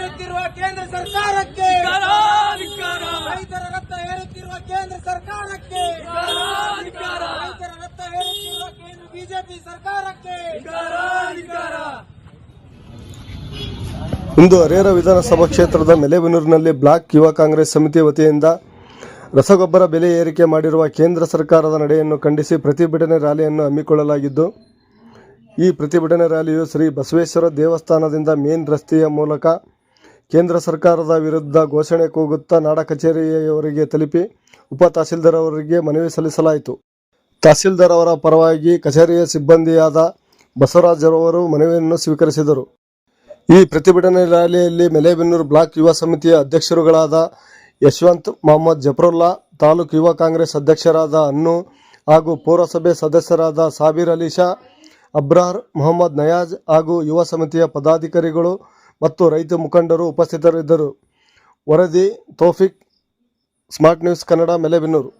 ಏರುತ್ತಿರುವ ಕೇಂದ್ರ ಸರ್ಕಾರಕ್ಕೆ. ರೈತರ ರಕ್ತ ಏರುತ್ತಿರುವ ಕೇಂದ್ರ ಸರ್ಕಾರಕ್ಕೆ. ರೈತರ ರಕ್ತ ಏರುತ್ತಿರುವ ಕೇಂದ್ರ ಬಿಜೆಪಿ ಸರ್ಕಾರಕ್ಕೆ. ಇಂದು ಹರಿಹರ ವಿಧಾನಸಭಾ ಕ್ಷೇತ್ರದ ಮೆಲೆಬೆನ್ನೂರಿನಲ್ಲಿ ಬ್ಲಾಕ್ ಯುವ ಕಾಂಗ್ರೆಸ್ ಸಮಿತಿ ವತಿಯಿಂದ ರಸಗೊಬ್ಬರ ಬೆಲೆ ಏರಿಕೆ ಮಾಡಿರುವ ಕೇಂದ್ರ ಸರ್ಕಾರದ ನಡೆಯನ್ನು ಖಂಡಿಸಿ ಪ್ರತಿಭಟನೆ ರ್ಯಾಲಿಯನ್ನು ಹಮ್ಮಿಕೊಳ್ಳಲಾಗಿದ್ದು ಈ ಪ್ರತಿಭಟನೆ ರ್ಯಾಲಿಯು ಶ್ರೀ ಬಸವೇಶ್ವರ ದೇವಸ್ಥಾನದಿಂದ ಮೇನ್ ರಸ್ತೆಯ ಮೂಲಕ ಕೇಂದ್ರ ಸರ್ಕಾರದ ವಿರುದ್ಧ ಘೋಷಣೆ ಕೂಗುತ್ತಾ ನಾಡ ಕಚೇರಿಯವರಿಗೆ ತಲುಪಿ ಉಪ ತಹಸೀಲ್ದಾರ್ ಅವರಿಗೆ ಮನವಿ ಸಲ್ಲಿಸಲಾಯಿತು. ತಹಸೀಲ್ದಾರ್ ಅವರ ಪರವಾಗಿ ಕಚೇರಿಯ ಸಿಬ್ಬಂದಿಯಾದ ಬಸವರಾಜ್ ಅವರು ಮನವಿಯನ್ನು ಸ್ವೀಕರಿಸಿದರು. ಈ ಪ್ರತಿಭಟನೆ ರ್ಯಾಲಿಯಲ್ಲಿ ಮೆಲೆಬೆನ್ನೂರು ಬ್ಲಾಕ್ ಯುವ ಸಮಿತಿಯ ಅಧ್ಯಕ್ಷರುಗಳಾದ ಯಶವಂತ್ ಮೊಹಮ್ಮದ್ ಜಫರುಲ್ಲಾ, ತಾಲೂಕು ಯುವ ಕಾಂಗ್ರೆಸ್ ಅಧ್ಯಕ್ಷರಾದ ಅನ್ನು ಹಾಗೂ ಪೌರಸಭೆ ಸದಸ್ಯರಾದ ಸಾಬೀರ್ ಅಲಿ ಶಾ ಅಬ್ರಾರ್ ಮೊಹಮ್ಮದ್ ನಯಾಜ್ ಹಾಗೂ ಯುವ ಸಮಿತಿಯ ಪದಾಧಿಕಾರಿಗಳು ಮತ್ತು ರೈತ ಮುಖಂಡರು ಉಪಸ್ಥಿತರಿದ್ದರು. ವರದಿ ತೌಫಿಕ್ ಸ್ಮಾರ್ಟ್ ನ್ಯೂಸ್ ಕನ್ನಡ ಮೆಲೆಬೆನ್ನೂರು.